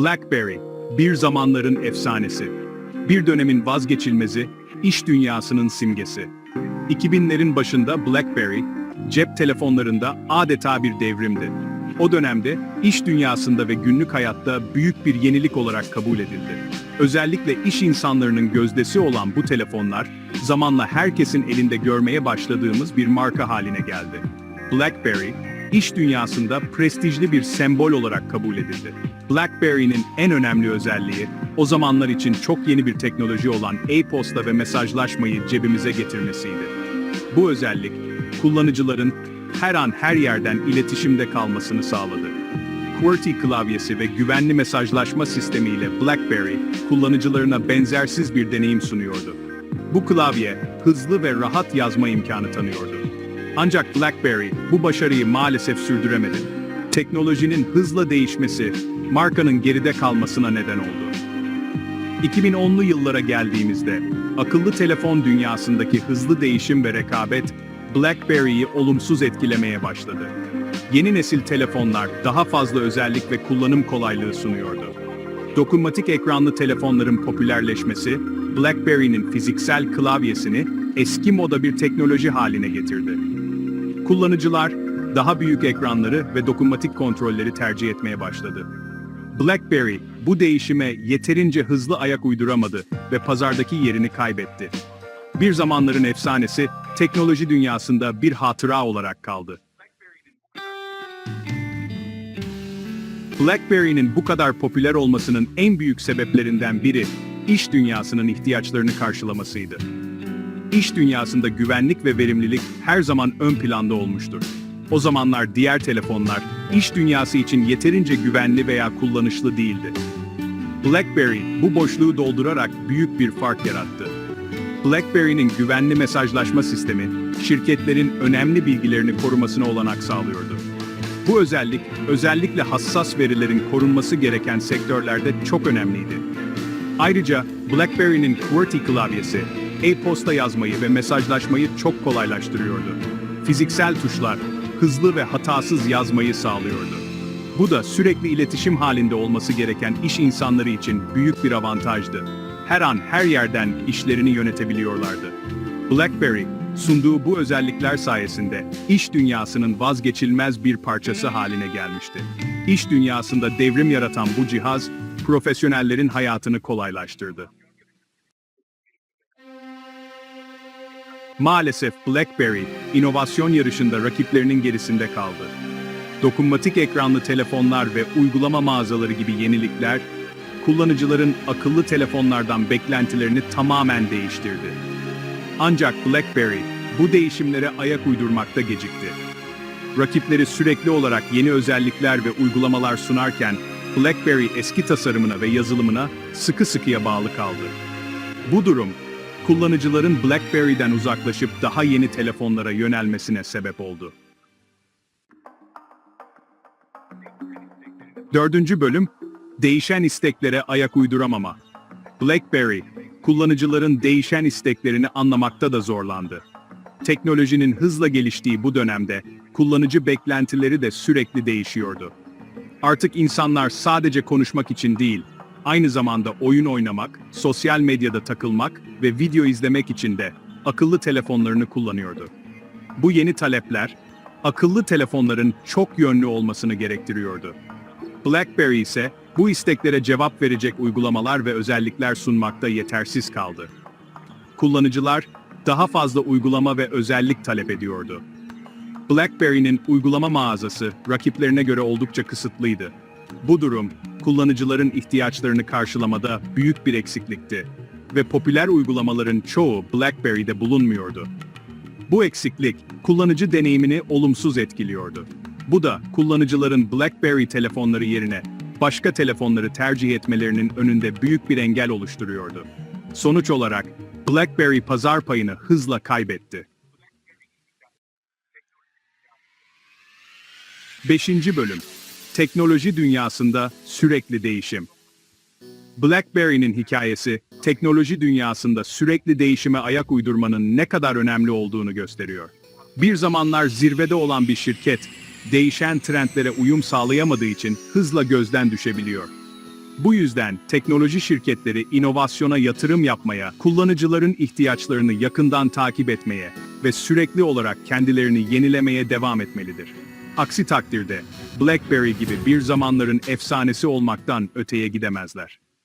BlackBerry, bir zamanların efsanesi. Bir dönemin vazgeçilmezi, iş dünyasının simgesi. 2000'lerin başında BlackBerry, cep telefonlarında adeta bir devrimdi. O dönemde iş dünyasında ve günlük hayatta büyük bir yenilik olarak kabul edildi. Özellikle iş insanlarının gözdesi olan bu telefonlar, zamanla herkesin elinde görmeye başladığımız bir marka haline geldi. BlackBerry, iş dünyasında prestijli bir sembol olarak kabul edildi. BlackBerry'nin en önemli özelliği, o zamanlar için çok yeni bir teknoloji olan e-posta ve mesajlaşmayı cebimize getirmesiydi. Bu özellik, kullanıcıların her an her yerden iletişimde kalmasını sağladı. QWERTY klavyesi ve güvenli mesajlaşma sistemiyle BlackBerry, kullanıcılarına benzersiz bir deneyim sunuyordu. Bu klavye, hızlı ve rahat yazma imkanı tanıyordu. Ancak BlackBerry bu başarıyı maalesef sürdüremedi. Teknolojinin hızla değişmesi, markanın geride kalmasına neden oldu. 2010'lu yıllara geldiğimizde, akıllı telefon dünyasındaki hızlı değişim ve rekabet, BlackBerry'yi olumsuz etkilemeye başladı. Yeni nesil telefonlar daha fazla özellik ve kullanım kolaylığı sunuyordu. Dokunmatik ekranlı telefonların popülerleşmesi, BlackBerry'nin fiziksel klavyesini eski moda bir teknoloji haline getirdi. Kullanıcılar daha büyük ekranları ve dokunmatik kontrolleri tercih etmeye başladı. BlackBerry bu değişime yeterince hızlı ayak uyduramadı ve pazardaki yerini kaybetti. Bir zamanların efsanesi teknoloji dünyasında bir hatıra olarak kaldı. BlackBerry'nin bu kadar popüler olmasının en büyük sebeplerinden biri iş dünyasının ihtiyaçlarını karşılamasıydı. İş dünyasında güvenlik ve verimlilik her zaman ön planda olmuştur. O zamanlar diğer telefonlar iş dünyası için yeterince güvenli veya kullanışlı değildi. BlackBerry bu boşluğu doldurarak büyük bir fark yarattı. BlackBerry'nin güvenli mesajlaşma sistemi, şirketlerin önemli bilgilerini korumasına olanak sağlıyordu. Bu özellik, özellikle hassas verilerin korunması gereken sektörlerde çok önemliydi. Ayrıca BlackBerry'nin QWERTY klavyesi, e-posta yazmayı ve mesajlaşmayı çok kolaylaştırıyordu. Fiziksel tuşlar, hızlı ve hatasız yazmayı sağlıyordu. Bu da sürekli iletişim halinde olması gereken iş insanları için büyük bir avantajdı. Her an her yerden işlerini yönetebiliyorlardı. BlackBerry, sunduğu bu özellikler sayesinde iş dünyasının vazgeçilmez bir parçası haline gelmişti. İş dünyasında devrim yaratan bu cihaz, profesyonellerin hayatını kolaylaştırdı. Maalesef BlackBerry, inovasyon yarışında rakiplerinin gerisinde kaldı. Dokunmatik ekranlı telefonlar ve uygulama mağazaları gibi yenilikler, kullanıcıların akıllı telefonlardan beklentilerini tamamen değiştirdi. Ancak BlackBerry, bu değişimlere ayak uydurmakta gecikti. Rakipleri sürekli olarak yeni özellikler ve uygulamalar sunarken, BlackBerry eski tasarımına ve yazılımına sıkı sıkıya bağlı kaldı. Bu durum, kullanıcıların BlackBerry'den uzaklaşıp daha yeni telefonlara yönelmesine sebep oldu. Dördüncü bölüm, değişen isteklere ayak uyduramama. BlackBerry, kullanıcıların değişen isteklerini anlamakta da zorlandı. Teknolojinin hızla geliştiği bu dönemde, kullanıcı beklentileri de sürekli değişiyordu. Artık insanlar sadece konuşmak için değil, aynı zamanda oyun oynamak, sosyal medyada takılmak ve video izlemek için de akıllı telefonlarını kullanıyordu. Bu yeni talepler, akıllı telefonların çok yönlü olmasını gerektiriyordu. BlackBerry ise bu isteklere cevap verecek uygulamalar ve özellikler sunmakta yetersiz kaldı. Kullanıcılar daha fazla uygulama ve özellik talep ediyordu. BlackBerry'nin uygulama mağazası rakiplerine göre oldukça kısıtlıydı. Bu durum, kullanıcıların ihtiyaçlarını karşılamada büyük bir eksiklikti ve popüler uygulamaların çoğu BlackBerry'de bulunmuyordu. Bu eksiklik, kullanıcı deneyimini olumsuz etkiliyordu. Bu da kullanıcıların BlackBerry telefonları yerine başka telefonları tercih etmelerinin önünde büyük bir engel oluşturuyordu. Sonuç olarak BlackBerry pazar payını hızla kaybetti. 5. Bölüm Teknoloji dünyasında sürekli değişim. BlackBerry'nin hikayesi, teknoloji dünyasında sürekli değişime ayak uydurmanın ne kadar önemli olduğunu gösteriyor. Bir zamanlar zirvede olan bir şirket, değişen trendlere uyum sağlayamadığı için hızla gözden düşebiliyor. Bu yüzden teknoloji şirketleri inovasyona yatırım yapmaya, kullanıcıların ihtiyaçlarını yakından takip etmeye ve sürekli olarak kendilerini yenilemeye devam etmelidir. Aksi takdirde BlackBerry gibi bir zamanların efsanesi olmaktan öteye gidemezler.